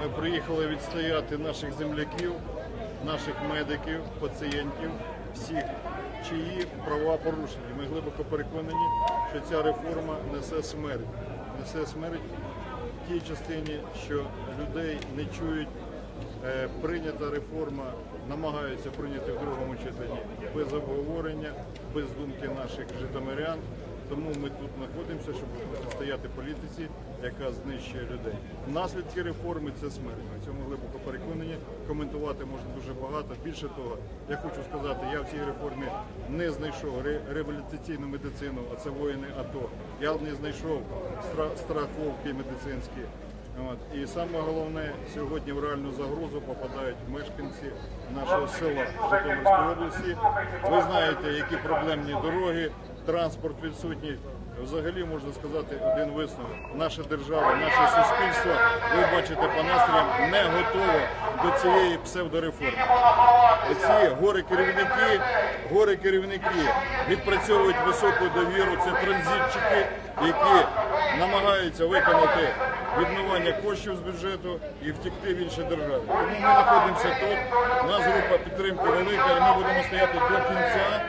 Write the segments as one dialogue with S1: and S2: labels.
S1: Ми приїхали відстояти наших земляків, наших медиків, пацієнтів, всіх, чиї права порушені. Ми глибоко переконані, що ця реформа несе смерть. Несе смерть в тій частині, що людей не чують. Е, Прийнята реформа намагаються прийняти в другому читанні без обговорення, без думки наших житомирян. Тому ми тут знаходимося, щоб протистояти політиці, яка знищує людей. Наслідки реформи це смерть. Ми цьому глибоко переконані. Коментувати можна дуже багато. Більше того, я хочу сказати, я в цій реформі не знайшов ре- реабілітаційну медицину, а це воїни АТО. Я не знайшов стра- страховки медицинські. От. І саме головне, сьогодні в реальну загрозу попадають мешканці нашого села Житомирської області. Ви знаєте, які проблемні дороги, транспорт відсутній. Взагалі можна сказати один висновок. Наша держава, наше суспільство, ви бачите по настроям, не готово до цієї псевдореформи. Оці гори керівники, гори керівники відпрацьовують високу довіру. Це транзитчики, які намагаються виконати відмивання коштів з бюджету і втекти в інші держави. Тому ми знаходимося тут. У нас група підтримки велика, і ми будемо стояти до кінця,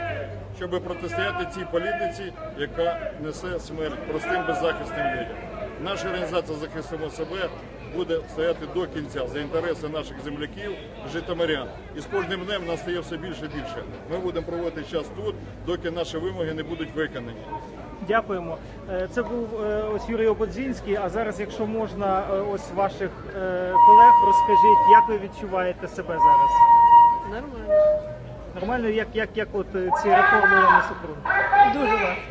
S1: щоб протистояти цій політиці, яка несе смерть простим беззахисним людям. Наша організація захистимо себе буде стояти до кінця за інтереси наших земляків, житомирян. І з кожним днем нас стає все більше і більше. Ми будемо проводити час тут, доки наші вимоги не будуть виконані.
S2: Дякуємо. Е, Це був е, ось Юрій Ободзінський. А зараз, якщо можна, е, ось ваших колег розкажіть, як ви відчуваєте себе зараз?
S3: Нормально.
S2: Нормально, як як, як от е, ці реформи на супругу?
S3: Дуже важко.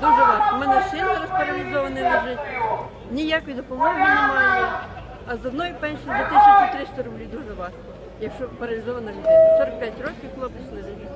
S3: Дуже важко. У мене син розпаралізований лежить, ніякої допомоги немає. А з одної пенсії за 1300 рублів дуже важко, якщо паралізована людина. 45 років хлопець лежить.